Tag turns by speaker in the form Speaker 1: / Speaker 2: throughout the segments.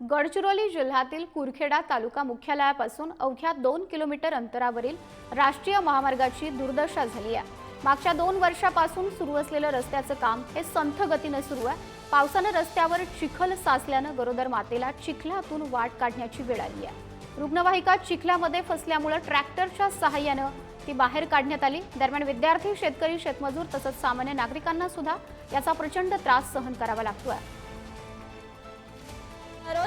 Speaker 1: गडचिरोली जिल्ह्यातील कुरखेडा तालुका मुख्यालयापासून अवघ्या दोन किलोमीटर अंतरावरील राष्ट्रीय महामार्गाची दुर्दशा झाली आहे. मागच्या दोन वर्षापासून सुरू असलेलं रस्त्याचं काम हे संथ गतीनं सुरू आहे. पावसानं रस्त्यावर चिखल साचल्यानं गरोदर मातेला चिखलातून वाट काढण्याची वेळ आली आहे. रुग्णवाहिका चिखल्यामध्ये फसल्यामुळे ट्रॅक्टरच्या सहाय्यानं ती बाहेर काढण्यात आली. दरम्यान विद्यार्थी शेतकरी शेतमजूर तसंच सामान्य नागरिकांना सुद्धा याचा प्रचंड त्रास सहन करावा लागतो आहे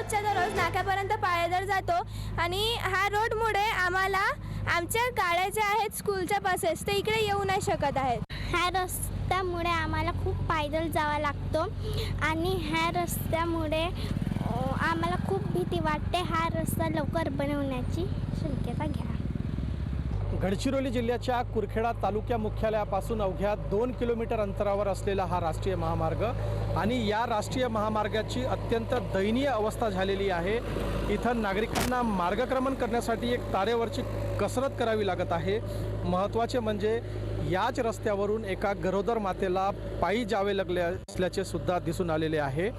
Speaker 2: रोजच्या दररोज नाक्यापर्यंत पायदळ जातो आणि ह्या रोडमुळे आम्हाला आमच्या गाड्या ज्या आहेत स्कूलच्या बसेस ते इकडे येऊ नाही शकत आहेत.
Speaker 3: ह्या रस्त्यामुळे आम्हाला खूप पायदळ जावा लागतो आणि ह्या रस्त्यामुळे आम्हाला खूप भीती वाटते हा रस्ता लवकर बनवण्याची. शक्यता घ्या.
Speaker 4: गडचिरोली जिल्ह्याच्या कुरखेडा तालुक्या मुख्यालयापासून अवघ्या दोन किलोमीटर अंतरावर असलेला हा राष्ट्रीय महामार्ग आणि या राष्ट्रीय महामार्गाची अत्यंत दयनीय अवस्था झालेली आहे. इथं नागरिकांना मार्गक्रमण करण्यासाठी एक तारेवरची कसरत करावी लागत आहे. महत्त्वाचे म्हणजे याच रस्त्यावरून एका गरोदर मातेला पायी जावे लागले असल्याचे सुद्धा दिसून आलेले आहे.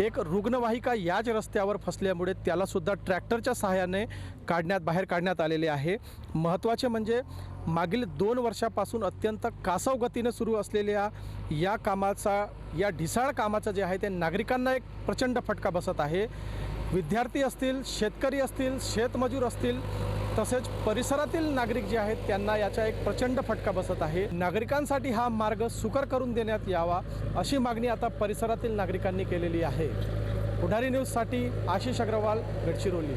Speaker 4: एक रुग्णवाहिका याच रस्त्यावर फसल्यामुळे त्यालासुद्धा ट्रॅक्टरच्या सहाय्याने काढण्यात बाहेर काढण्यात आलेले आहे. महत्त्वाचे म्हणजे मागील दोन वर्षापासून अत्यंत कासव गतीने सुरू असलेल्या या कामाचा या ढिसाळ कामाचं जे आहे ते नागरिकांना एक प्रचंड फटका बसत आहे. विद्यार्थी असतील शेतकरी असतील शेतमजूर असतील तसेच परिसरातील नागरिक जे आहेत त्यांना याचा एक प्रचंड फटका बसत आहे. नागरिकांसाठी हा मार्ग सुकर करून देण्यात यावा अशी मागणी आता परिसरातील नागरिकांनी केलेली आहे. पुढारी न्यूजसाठी आशिष अग्रवाल गडचिरोली.